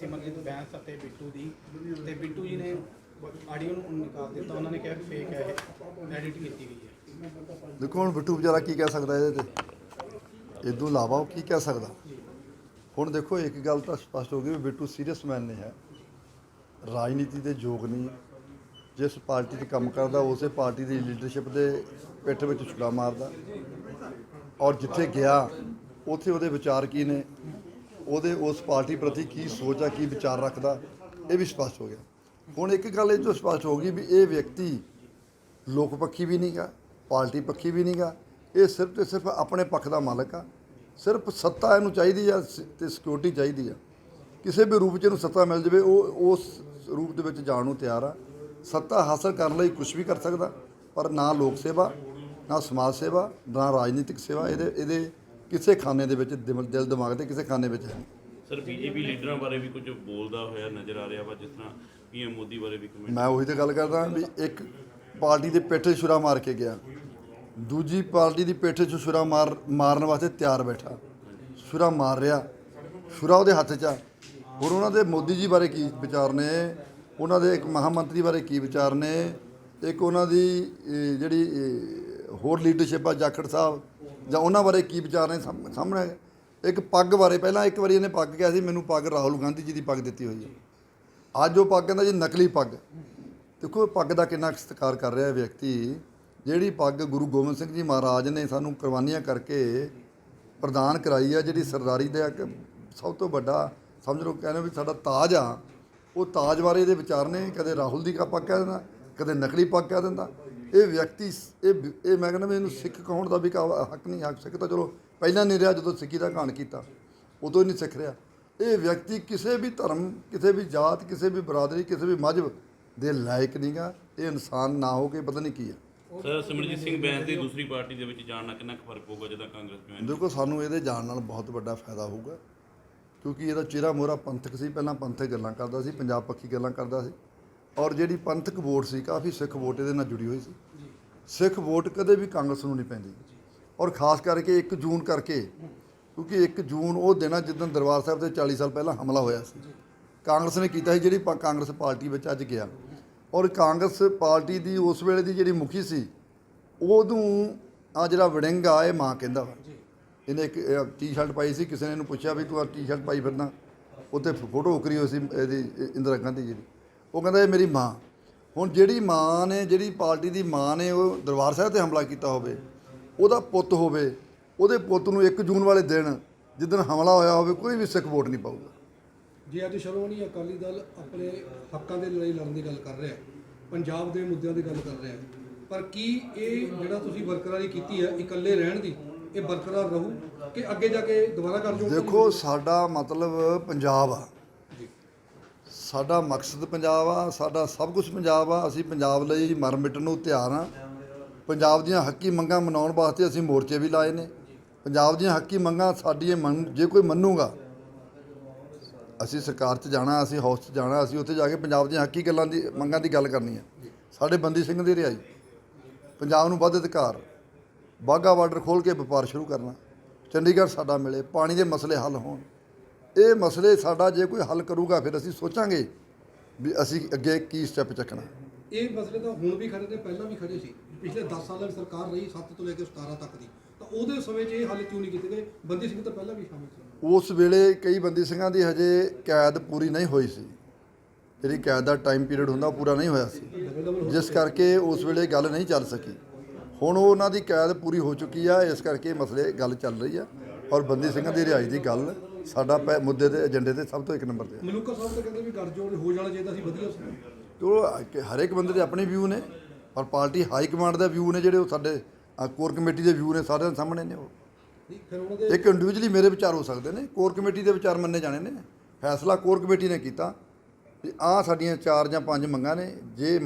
ਸਿਮਰਜੀਤ ਬੈਂਸ ਅਤੇ ਬਿੱਟੂ ਦੀ। ਤੇ ਬਿੱਟੂ ਜੀ ਨੇ ਆਡੀਓ ਨੂੰ ਨਿਕਾਲ ਦਿੱਤਾ। ਉਹਨਾਂ ਨੇ ਕਿਹਾ ਫੇਕ ਹੈ ਇਹ। ਐਡਿਟ ਕੀਤੀ ਗਈ ਹੈ। ਦੇਖੋ ਹੁਣ ਬਿੱਟੂ ਵਿਚਾਰਾ ਕੀ ਕਹਿ ਸਕਦਾ ਇਹਦੇ ਤੇ? ਇਦੋਂ ਇਲਾਵਾ ਉਹ ਕੀ ਕਹਿ ਸਕਦਾ? ਹੁਣ ਦੇਖੋ, ਇੱਕ ਗੱਲ ਤਾਂ ਸਪਸ਼ਟ ਹੋ ਗਈ ਵੀ ਬਿੱਟੂ ਸੀਰੀਅਸ ਮੈਨ ਨਹੀਂ ਹੈ। ਰਾਜਨੀਤੀ ਦੇ ਯੋਗ ਨਹੀਂ। ਜਿਸ ਪਾਰਟੀ 'ਚ ਕੰਮ ਕਰਦਾ, ਉਸੇ ਪਾਰਟੀ ਦੀ ਲੀਡਰਸ਼ਿਪ ਦੇ ਪਿੱਠ ਵਿੱਚ ਛੁਰਾ ਮਾਰਦਾ। ਔਰ ਜਿੱਥੇ ਗਿਆ, ਉੱਥੇ ਉਹਦੇ ਵਿਚਾਰ ਕੀ ਨੇ? ਉਹਦੇ ਉਸ ਪਾਰਟੀ ਪ੍ਰਤੀ ਕੀ ਸੋਚ ਆ, ਕੀ ਵਿਚਾਰ ਰੱਖਦਾ, ਇਹ ਵੀ ਸਪਸ਼ਟ ਹੋ ਗਿਆ। ਹੁਣ ਇੱਕ ਗੱਲ ਇਹ ਤੋਂ ਸਪਸ਼ਟ ਹੋ ਗਈ ਵੀ ਇਹ ਵਿਅਕਤੀ ਲੋਕ ਪੱਖੀ ਵੀ ਨਹੀਂਗਾ, ਪਾਰਟੀ ਪੱਖੀ ਵੀ ਨਹੀਂਗਾ, ਇਹ ਸਿਰਫ ਤੇ ਸਿਰਫ ਆਪਣੇ ਪੱਖ ਦਾ ਮਾਲਕ ਆ। ਸਿਰਫ ਸੱਤਾ ਇਹਨੂੰ ਚਾਹੀਦੀ ਆ ਸ- ਤੇ ਸਿਕਿਉਰਿਟੀ ਚਾਹੀਦੀ ਆ। ਕਿਸੇ ਵੀ ਰੂਪ 'ਚ ਇਹਨੂੰ ਸੱਤਾ ਮਿਲ ਜਾਵੇ, ਉਹ, ਉਸ ਰੂਪ ਦੇ ਵਿੱਚ ਜਾਣ ਨੂੰ ਤਿਆਰ ਆ। ਸੱਤਾ ਹਾਸਲ ਕਰਨ ਲਈ ਕੁਝ ਵੀ ਕਰ ਸਕਦਾ, ਪਰ ਨਾ ਲੋਕ ਸੇਵਾ, ਨਾ ਸਮਾਜ ਸੇਵਾ, ਨਾ ਰਾਜਨੀਤਿਕ ਸੇਵਾ, ਇਹਦੇ ਇਹਦੇ ਕਿਸੇ ਖਾਨੇ ਦੇ ਵਿੱਚ ਦਿਲ ਦਿਲ ਦਿਮਾਗ ਦੇ ਕਿਸੇ ਖਾਨੇ ਵਿੱਚ ਹੈ ਨਹੀਂ। ਸਰ ਬੀਜੇਪੀ ਲੀਡਰਾਂ ਬਾਰੇ ਵੀ ਕੁਝ ਬੋਲਦਾ ਹੋਇਆ ਨਜ਼ਰ ਆ ਰਿਹਾ ਵਾ ਜਿਸ ਤਰ੍ਹਾਂ ਪੀਐਮ ਮੋਦੀ ਬਾਰੇ ਵੀ ਕਮੈਂਟ ਮੈਂ ਉਹੀ ਤੇ ਗੱਲ ਕਰਦਾ ਵੀ ਇੱਕ ਪਾਰਟੀ ਦੇ ਪਿੱਠ 'ਤੇ ਛੁਰਾ ਮਾਰ ਕੇ ਗਿਆ ਦੂਜੀ ਪਾਰਟੀ ਦੀ ਪਿੱਠ 'ਚ ਛੁਰਾ ਮਾਰ ਮਾਰਨ ਵਾਸਤੇ ਤਿਆਰ ਬੈਠਾ ਛੁਰਾ ਮਾਰ ਰਿਹਾ ਛੁਰਾ ਉਹਦੇ ਹੱਥ 'ਚ ਆ। ਹੋਰ ਉਹਨਾਂ ਦੇ ਮੋਦੀ ਜੀ ਬਾਰੇ ਕੀ ਵਿਚਾਰ ਨੇ? ਉਹਨਾਂ ਦੇ ਇੱਕ ਮਹਾਮੰਤਰੀ ਬਾਰੇ ਕੀ ਵਿਚਾਰ ਨੇ? ਇੱਕ ਉਹਨਾਂ ਦੀ ਇਹ, ਜਿਹੜੀ ਇਹ, ਹੋਰ ਲੀਡਰਸ਼ਿਪ ਆ ਜਾਖੜ ਸਾਹਿਬ ਜਾਂ ਉਹਨਾਂ ਬਾਰੇ ਕੀ ਵਿਚਾਰ ਨੇ ਸਾਹਮ- ਸਾਹਮਣੇ ਹੈਗੇ। ਇੱਕ ਪੱਗ ਬਾਰੇ, ਪਹਿਲਾਂ ਇੱਕ ਵਾਰੀ ਇਹਨੇ ਪੱਗ ਕਿਹਾ ਸੀ, ਮੈਨੂੰ ਪੱਗ ਰਾਹੁਲ ਗਾਂਧੀ ਜੀ ਦੀ ਪੱਗ ਦਿੱਤੀ ਹੋਈ ਹੈ। ਅੱਜ ਉਹ ਪੱਗ ਕਹਿੰਦਾ ਜੀ ਨਕਲੀ ਪੱਗ। ਦੇਖੋ ਇਹ ਪੱਗ ਦਾ ਕਿੰਨਾ ਕੁ ਸਤਿਕਾਰ ਕਰ ਰਿਹਾ ਇਹ ਵਿਅਕਤੀ। ਜਿਹੜੀ ਪੱਗ ਗੁਰੂ ਗੋਬਿੰਦ ਸਿੰਘ ਜੀ ਮਹਾਰਾਜ ਨੇ ਸਾਨੂੰ ਕੁਰਬਾਨੀਆਂ ਕਰਕੇ ਪ੍ਰਦਾਨ ਕਰਾਈ ਆ, ਜਿਹੜੀ ਸਰਦਾਰੀ ਦਾ ਇੱਕ ਸਭ ਤੋਂ ਵੱਡਾ, ਸਮਝ ਲਓ, ਕਹਿੰਦੇ ਵੀ ਸਾਡਾ ਤਾਜ ਆ, ਉਹ ਤਾਜ ਬਾਰੇ ਇਹਦੇ ਵਿਚਾਰ ਨੇ। ਕਦੇ ਰਾਹੁਲ ਦੀ ਕਾ ਪੱਗ ਕਹਿ ਦਿੰਦਾ, ਕਦੇ ਨਕਲੀ ਪੱਗ ਕਹਿ ਦਿੰਦਾ। ਇਹ ਵਿਅਕਤੀ ਇਹ ਇਹ ਮੈਂ ਕਹਿੰਦਾ ਵੀ ਇਹਨੂੰ ਸਿੱਖ ਕਹਾਉਣ ਦਾ ਵੀ ਹੱਕ ਨਹੀਂ ਹੱਕ ਸਿੱਖ ਤਾਂ ਚਲੋ ਪਹਿਲਾਂ ਨਹੀਂ ਰਿਹਾ ਜਦੋਂ ਸਿੱਖੀ ਦਾ ਘਾਣ ਕੀਤਾ ਉਦੋਂ ਹੀ ਨਹੀਂ ਸਿੱਖ ਰਿਹਾ। ਇਹ ਵਿਅਕਤੀ ਕਿਸੇ ਵੀ ਧਰਮ ਕਿਸੇ ਵੀ ਜਾਤ ਕਿਸੇ ਵੀ ਬਰਾਦਰੀ ਕਿਸੇ ਵੀ ਮਜ਼ਹਬ ਦੇ ਲਾਇਕ ਨਹੀਂਗਾ ਇਹ ਇਨਸਾਨ ਨਾ ਹੋ ਕੇ ਪਤਾ ਨਹੀਂ ਕੀ ਹੈ ਸਰ ਸਿਮਰਜੀਤ ਸਿੰਘ ਬੈਂਸ ਦੀ ਦੂਸਰੀ ਪਾਰਟੀ ਦੇ ਵਿੱਚ ਜਾਣ ਨਾਲ ਕਿੰਨਾ ਕੁ ਫ਼ਰਕ ਹੋਊਗਾ ਜਦੋਂ ਕਾਂਗਰਸ ਜੁਆਇਨ ਦੇਖੋ ਸਾਨੂੰ ਇਹਦੇ ਜਾਣ ਨਾਲ ਬਹੁਤ ਵੱਡਾ ਫਾਇਦਾ ਹੋਊਗਾ ਕਿਉਂਕਿ ਇਹਦਾ ਚਿਹਰਾ ਮੋਹਰਾ ਪੰਥਕ ਸੀ ਪਹਿਲਾਂ ਪੰਥਕ ਗੱਲਾਂ ਕਰਦਾ ਸੀ ਪੰਜਾਬ ਪੱਖੀ ਗੱਲਾਂ ਕਰਦਾ ਸੀ। ਔਰ ਜਿਹੜੀ ਪੰਥਕ ਵੋਟ ਸੀ, ਕਾਫੀ ਸਿੱਖ ਵੋਟ ਇਹਦੇ ਨਾਲ ਜੁੜੀ ਹੋਈ ਸੀ। ਸਿੱਖ ਵੋਟ ਕਦੇ ਵੀ ਕਾਂਗਰਸ ਨੂੰ ਨਹੀਂ ਪੈਂਦੀ। ਔਰ ਖਾਸ ਕਰਕੇ 1 ਜੂਨ ਕਰਕੇ, ਕਿਉਂਕਿ 1 ਜੂਨ ਉਹ ਦਿਨ ਆ ਜਿੱਦਣ ਦਰਬਾਰ ਸਾਹਿਬ ਤੇ 40 ਸਾਲ ਪਹਿਲਾਂ ਹਮਲਾ ਹੋਇਆ ਸੀ। ਕਾਂਗਰਸ ਨੇ ਕੀਤਾ ਸੀ ਜਿਹੜੀ ਕਾਂਗਰਸ ਪਾਰਟੀ ਵਿੱਚ ਅੱਜ ਗਿਆ। ਔਰ ਕਾਂਗਰਸ ਪਾਰਟੀ ਦੀ ਉਸ ਵੇਲੇ ਦੀ ਜਿਹੜੀ ਮੁਖੀ ਸੀ ਉਦੋਂ ਆ ਜਿਹੜਾ ਵੜਿੰਗ ਆ, ਇਹ ਮਾਂ ਕਹਿੰਦਾ ਵਾ। ਇਹਨੇ ਇੱਕ ਟੀ-ਸ਼ਰਟ ਪਾਈ ਸੀ, ਕਿਸੇ ਨੇ ਇਹਨੂੰ ਪੁੱਛਿਆ ਵੀ ਤੂੰ ਆ ਟੀ-ਸ਼ਰਟ ਪਾਈ ਫਿਰਦਾ ਉੱਤੇ ਫੋਟੋ ਉਕਰੀ ਹੋਈ ਸੀ ਇਹਦੀ ਇੰਦਰਾ ਗਾਂਧੀ ਜੀ ਦੀ। ਉਹ ਕਹਿੰਦਾ ਇਹ ਮੇਰੀ ਮਾਂ ਹੁਣ ਜਿਹੜੀ ਮਾਂ ਨੇ ਜਿਹੜੀ ਪਾਰਟੀ ਦੀ ਮਾਂ ਨੇ ਉਹ ਦਰਬਾਰ ਸਾਹਿਬ ਤੇ ਹਮਲਾ ਕੀਤਾ ਹੋਵੇ ਉਹਦਾ ਪੁੱਤ ਹੋਵੇ ਉਹਦੇ ਪੁੱਤ ਨੂੰ 1 ਜੂਨ ਵਾਲੇ ਦਿਨ ਜਿੱਦਣ ਹਮਲਾ ਹੋਇਆ ਹੋਵੇ ਕੋਈ ਵੀ ਸਿੱਖ ਵੋਟ ਨਹੀਂ ਪਾਊਗਾ ਜੇ ਅੱਜ ਸ਼੍ਰੋਮਣੀ ਅਕਾਲੀ ਦਲ ਆਪਣੇ ਹੱਕਾਂ ਦੇ ਲੜਾਈ ਲੜਨ ਦੀ ਗੱਲ ਕਰ ਰਿਹਾ ਪੰਜਾਬ ਦੇ ਮੁੱਦਿਆਂ ਦੀ ਗੱਲ ਕਰ ਰਿਹਾ ਪਰ ਕੀ ਇਹ ਜਿਹੜਾ ਤੁਸੀਂ ਬਰਕਰਾਰੀ ਕੀਤੀ ਹੈ ਇਕੱਲੇ ਰਹਿਣ ਦੀ ਇਹ ਬਰਕਰਾਰ ਰਹੂ ਕਿ ਅੱਗੇ ਜਾ ਕੇ ਦੁਬਾਰਾ ਕਰ ਜੋ ਦੇਖੋ ਸਾਡਾ ਮਤਲਬ ਪੰਜਾਬ ਆ। ਸਾਡਾ ਮਕਸਦ ਪੰਜਾਬ ਆ, ਸਾਡਾ ਸਭ ਕੁਝ ਪੰਜਾਬ ਆ, ਅਸੀਂ ਪੰਜਾਬ ਲਈ ਮਰ ਮਿਟਣ ਨੂੰ ਤਿਆਰ ਆ। ਪੰਜਾਬ ਦੀਆਂ ਹੱਕੀ ਮੰਗਾਂ ਮਨਾਉਣ ਵਾਸਤੇ ਅਸੀਂ ਮੋਰਚੇ ਵੀ ਲਾਏ ਨੇ। ਪੰਜਾਬ ਦੀਆਂ ਹੱਕੀ ਮੰਗਾਂ ਸਾਡੀ ਇਹ ਮੰਨ, ਜੇ ਕੋਈ ਮੰਨੂਗਾ, ਅਸੀਂ ਸਰਕਾਰ 'ਚ ਜਾਣਾ, ਅਸੀਂ ਹਾਊਸ 'ਚ ਜਾਣਾ, ਅਸੀਂ ਉੱਥੇ ਜਾ ਕੇ ਪੰਜਾਬ ਦੀਆਂ ਹੱਕੀ ਗੱਲਾਂ ਦੀ, ਮੰਗਾਂ ਦੀ ਗੱਲ ਕਰਨੀ ਹੈ ਸਾਡੇ ਬੰਦੀ ਸਿੰਘ ਦੀ ਰਿਹਾਈ, ਪੰਜਾਬ ਨੂੰ ਵੱਧ ਅਧਿਕਾਰ ਬਾਗਾ ਬਾਰਡਰ ਖੋਲ ਕੇ ਵਪਾਰ ਸ਼ੁਰੂ ਕਰਨਾ, ਚੰਡੀਗੜ੍ਹ ਸਾਡਾ ਮਿਲੇ, ਪਾਣੀ ਦੇ ਮਸਲੇ ਹੱਲ ਹੋਣ। ਇਹ ਮਸਲੇ ਸਾਡਾ ਜੇ ਕੋਈ ਹੱਲ ਕਰੂਗਾ ਫਿਰ ਅਸੀਂ ਸੋਚਾਂਗੇ ਵੀ ਅਸੀਂ ਅੱਗੇ ਕੀ ਸਟੈਪ ਚੱਕਣਾ। ਇਹ ਮਸਲੇ ਤਾਂ ਹੁਣ ਵੀ ਖੜੇ ਨੇ ਪਹਿਲਾਂ ਵੀ ਖੜੇ ਸੀ। ਪਿਛਲੇ 10 ਸਾਲਾਂ ਦੀ ਸਰਕਾਰ ਰਹੀ 7 ਤੋਂ ਲੈ ਕੇ 17 ਤੱਕ ਦੀ। ਤਾਂ ਉਹਦੇ ਸਮੇਂ 'ਚ ਇਹ ਹੱਲ ਕਿਉਂ ਨਹੀਂ ਕੀਤੇ ਗਏ? ਬੰਦੀ ਸਿੰਘ ਤਾਂ ਪਹਿਲਾਂ ਵੀ ਸ਼ਾਮਿਲ ਸੀ। ਉਸ ਵੇਲੇ ਕਈ ਬੰਦੀ ਸਿੰਘਾਂ ਦੀ ਹਜੇ ਕੈਦ ਪੂਰੀ ਨਹੀਂ ਹੋਈ ਸੀ। ਜਿਹੜੀ ਕੈਦ ਦਾ ਟਾਈਮ ਪੀਰੀਅਡ ਹੁੰਦਾ ਉਹ ਪੂਰਾ ਨਹੀਂ ਹੋਇਆ ਸੀ। ਜਿਸ ਕਰਕੇ ਉਸ ਵੇਲੇ ਗੱਲ ਨਹੀਂ ਚੱਲ ਸਕੀ। ਹੁਣ ਉਹ ਉਹਨਾਂ ਦੀ ਕੈਦ ਪੂਰੀ ਹੋ ਚੁੱਕੀ ਆ ਇਸ ਕਰਕੇ ਮਸਲੇ ਗੱਲ ਚੱਲ ਰਹੀ ਆ। ਔਰ ਬੰਦੀ ਸਿੰਘਾਂ ਦੀ ਰਿਹਾਈ ਦੀ ਗੱਲ ਸਾਡਾ ਪੈ- ਮੁੱਦੇ ਦੇ ਏਜੰਡੇ ਤੇ ਸਭ ਤੋਂ ਇੱਕ ਨੰਬਰ ਤੇ ਆ। ਮਲੂਕਾ ਸਾਹਿਬ ਤਾਂ ਕਹਿੰਦੇ ਵੀ ਗੱਠਜੋੜ ਹੋ ਜਾਣਾ ਚਾਹੀਦਾ ਸੀ ਵਧੀਆ ਸੀ। ਤੇ ਉਹ ਕਿ ਹਰ ਇੱਕ ਬੰਦੇ ਦੇ ਆਪਣੇ ਵਿਊ ਨੇ ਪਰ ਪਾਰਟੀ ਹਾਈ ਕਮਾਂਡ ਦੇ ਵਿਊ ਨੇ ਜਿਹੜੇ ਉਹ ਸਾਡੇ ਕੋਰ ਕਮੇਟੀ ਦੇ ਵਿਊ ਨੇ ਸਾਰਿਆਂ ਦੇ ਸਾਹਮਣੇ ਨੇ ਉਹ। ਨਹੀਂ, ਫਿਰ ਉਹਨਾਂ ਦੇ ਇੱਕ ਇੰਡੀਵਿਜੂਅਲੀ ਮੇਰੇ ਵਿਚਾਰ ਹੋ ਸਕਦੇ ਨੇ ਕੋਰ ਕਮੇਟੀ ਦੇ ਵਿਚਾਰ ਮੰਨੇ ਜਾਣੇ ਨੇ। ਫੈਸਲਾ ਕੋਰ ਕਮੇਟੀ ਨੇ ਕੀਤਾ। ਵੀ ਆਹ ਸਾਡੀਆਂ ਚਾਰ ਜਾਂ ਪੰਜ ਮੰਗਾਂ ਨੇ ਜੇ